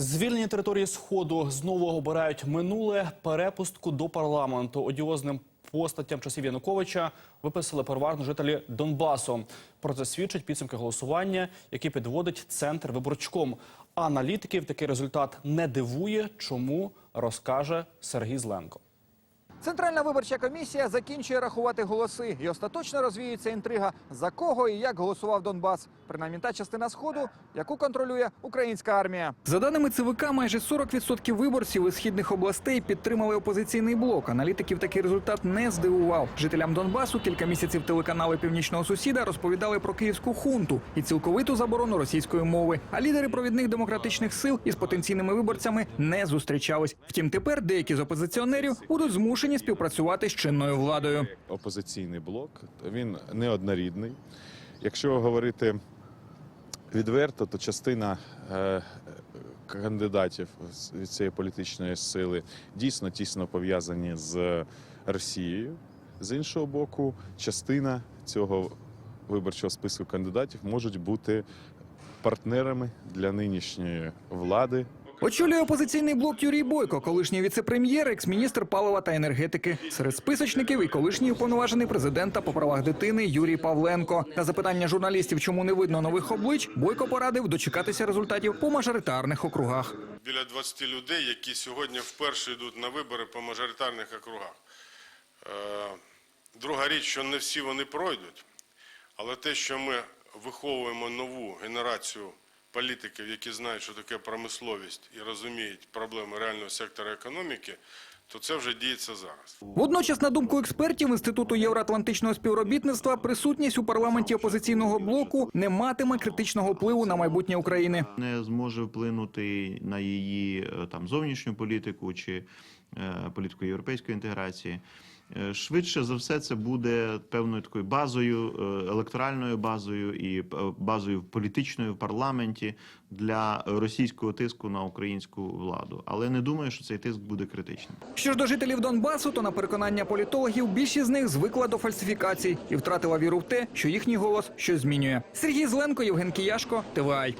Звільнені території сходу знову обирають минуле перепустку до парламенту. Одіозним постаттям часів Януковича виписали переважно жителі Донбасу. Про це свідчать підсумки голосування, які підводить центр виборчком. Аналітиків такий результат не дивує. Чому розкаже Сергій Зленко. Центральна виборча комісія закінчує рахувати голоси і остаточно розвіюється інтрига, за кого і як голосував Донбас. Принаймні та частина сходу, яку контролює українська армія. За даними ЦВК, майже 40% виборців із східних областей підтримали опозиційний блок. Аналітиків такий результат не здивував. Жителям Донбасу кілька місяців телеканали північного сусіда розповідали про київську хунту і цілковиту заборону російської мови. А лідери провідних демократичних сил із потенційними виборцями не зустрічались. Втім, тепер деякі з опозиціонерів будуть змушені співпрацювати з чинною владою. опозиційний блок. Він неоднорідний. Якщо говорити відверто, то частина е, кандидатів від цієї політичної сили дійсно тісно пов'язані з Росією. З іншого боку, частина цього виборчого списку кандидатів можуть бути партнерами для нинішньої влади Очолює опозиційний блок Юрій Бойко, колишній віцепрем'єр, екс-міністр палива та енергетики. Серед списочників і колишній уповноважений президента по правах дитини Юрій Павленко. На запитання журналістів, чому не видно нових облич, Бойко порадив дочекатися результатів по мажоритарних округах. біля 20 людей, які сьогодні вперше йдуть на вибори по мажоритарних округах. Е, Друга річ, що не всі вони пройдуть, але те, що ми виховуємо нову генерацію політиків, які знають, що таке промисловість і розуміють проблеми реального сектора економіки, то це вже діється зараз. Водночас, на думку експертів Інституту євроатлантичного співробітництва, присутність у парламенті опозиційного блоку не матиме критичного впливу на майбутнє України. не зможе вплинути на її е, там зовнішню політику чи е, політику європейської інтеграції. Е, Швидше за все, це буде певною такою базою, е, електоральною базою і е, базою політичною в парламенті для російського тиску на українську владу. Але не думаю, що цей тиск буде критичним. Що ж до жителів Донбасу, то на переконання політологів більшість з них звикла до фальсифікацій і втратила віру в те, що їхній голос щось змінює. Сергій Зленко, Євген Кіяшко, ТВАЙ.